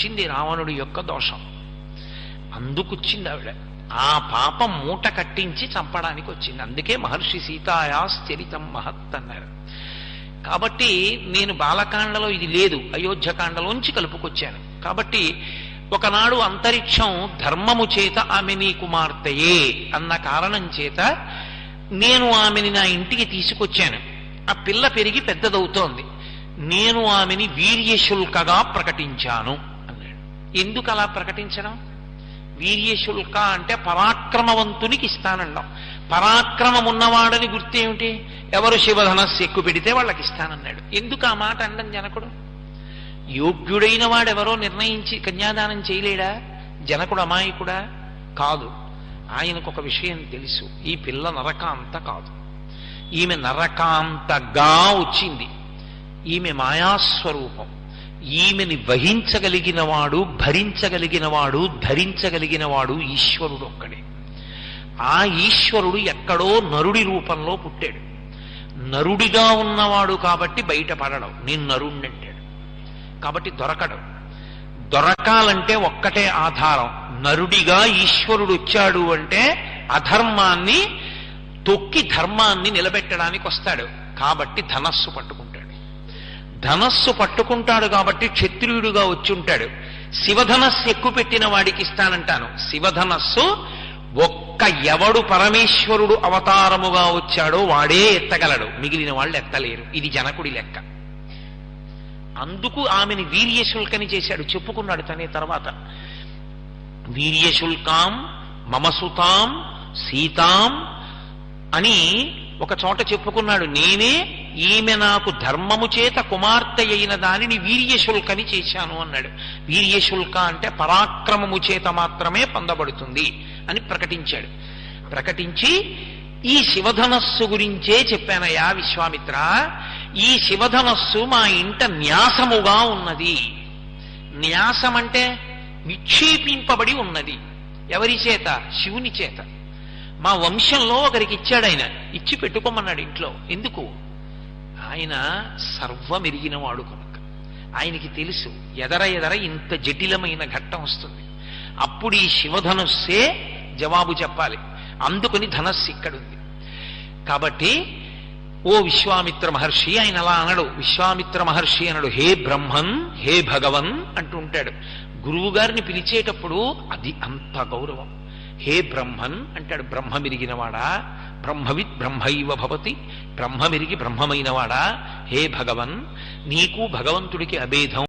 వచ్చింది రావణుడి యొక్క దోషం. అందుకొచ్చింది ఆవిడ. ఆ పాపం మూట కట్టించి చంపడానికి వచ్చింది. అందుకే మహర్షి సీతాయాస్ చరితం మహత్ అన్నారు కాబట్టి నేను బాలకాండలో ఇది లేదు. అయోధ్యకాండలోంచి కలుపుకొచ్చాను. కాబట్టి ఒకనాడు అంతరిక్షం ధర్మము చేత ఆమె నీ కుమార్తెయే అన్న కారణం చేత నేను ఆమెని నా ఇంటికి తీసుకొచ్చాను. ఆ పిల్ల పెరిగి పెద్దదవుతోంది. నేను ఆమెని వీర్యశుల్కగా ప్రకటించాను. ఎందుకు అలా ప్రకటించడం వీర్యశుల్క అంటే పరాక్రమవంతునికి ఇస్తానండం పరాక్రమం ఉన్నవాడని గుర్తేమిటి? ఎవరు శివధనస్సు ఎక్కువ పెడితే వాళ్ళకి ఇస్తానన్నాడు ఎందుకు ఆ మాట అండం జనకుడు? యోగ్యుడైన వాడెవరో నిర్ణయించి కన్యాదానం చేయలేడా? జనకుడు అమాయకుడా? కాదు. ఆయనకు ఒక విషయం తెలుసు. ఈ పిల్ల నరకాంత కాదు. ఈమె నరకాంతగా వచ్చింది. ఈమె మాయాస్వరూపం. ఈమెని వహించగలిగినవాడు భరించగలిగినవాడు ధరించగలిగినవాడు ఈశ్వరుడు ఒక్కడే. ఆ ఈశ్వరుడు ఎక్కడో నరుడి రూపంలో పుట్టాడు. నరుడిగా ఉన్నవాడు కాబట్టి బయటపడడం నేను నరుణ్ణి అంటాడు. కాబట్టి దొరకడు. దొరకాలంటే ఒక్కటే ఆధారం నరుడిగా ఈశ్వరుడు వచ్చాడు అంటే అధర్మాన్ని తొక్కి ధర్మాన్ని నిలబెట్టడానికి వస్తాడు. కాబట్టి ధనస్సు పట్టుకుంటాడు. ధనస్సు పట్టుకుంటాడు కాబట్టి క్షత్రియుడుగా వచ్చి ఉంటాడు శివధనస్సు ఎక్కువ పెట్టిన వాడికి ఇస్తానంటాను. శివధనస్సు ఒక్క ఎవడు పరమేశ్వరుడు అవతారముగా వచ్చాడో వాడే ఎత్తగలడు. మిగిలిన వాళ్ళు ఎత్తలేరు. ఇది జనకుడి లెక్క. అందుకు ఆమెని వీర్యశుల్కని చేశాడు. చెప్పుకున్నాడు తనే తర్వాత. వీర్యశుల్కాం మమసుతాం సీతాం అని ఒక చోట చెప్పుకున్నాడు. నేనే ఈమె నాకు ధర్మము చేత కుమార్తె అయిన దానిని వీర్యశుల్కని చేశాను అన్నాడు. వీర్యశుల్క అంటే పరాక్రమము చేత మాత్రమే పొందబడుతుంది అని ప్రకటించాడు. ప్రకటించి ఈ శివధనస్సు గురించే చెప్పానయ్యా విశ్వామిత్ర. ఈ శివధనస్సు మా ఇంట న్యాసముగా ఉన్నది. న్యాసం అంటే నిక్షేపింపబడి ఉన్నది. ఎవరి చేత? శివుని చేత. మా వంశంలో ఒకరికి ఇచ్చాడు ఆయన. ఇచ్చి పెట్టుకోమన్నాడు ఇంట్లో. ఎందుకు? ఆయన సర్వమెరిగినవాడు కనుక. ఆయనకి తెలుసు ఎదర ఎదర ఇంత జటిలమైన ఘట్టం వస్తుంది. అప్పుడు ఈ శివధనుస్సే జవాబు చెప్పాలి. అందుకుని ధనస్సు ఇక్కడుంది. కాబట్టి ఓ విశ్వామిత్ర మహర్షి ఆయన అలా అనడు. విశ్వామిత్ర మహర్షి అనడు హే బ్రహ్మన్ హే భగవన్ అంటూ ఉంటాడు. గురువు గారిని పిలిచేటప్పుడు అది అంత గౌరవం. హే బ్రహ్మన్ అంటాడు. బ్రహ్మమిరిగినవాడా? బ్రహ్మవిత్ బ్రహ్మైవ భవతి. బ్రహ్మమిరిగి బ్రహ్మమైనవాడా? హే భగవన్ నీకు భగవంతుడికి అభేదం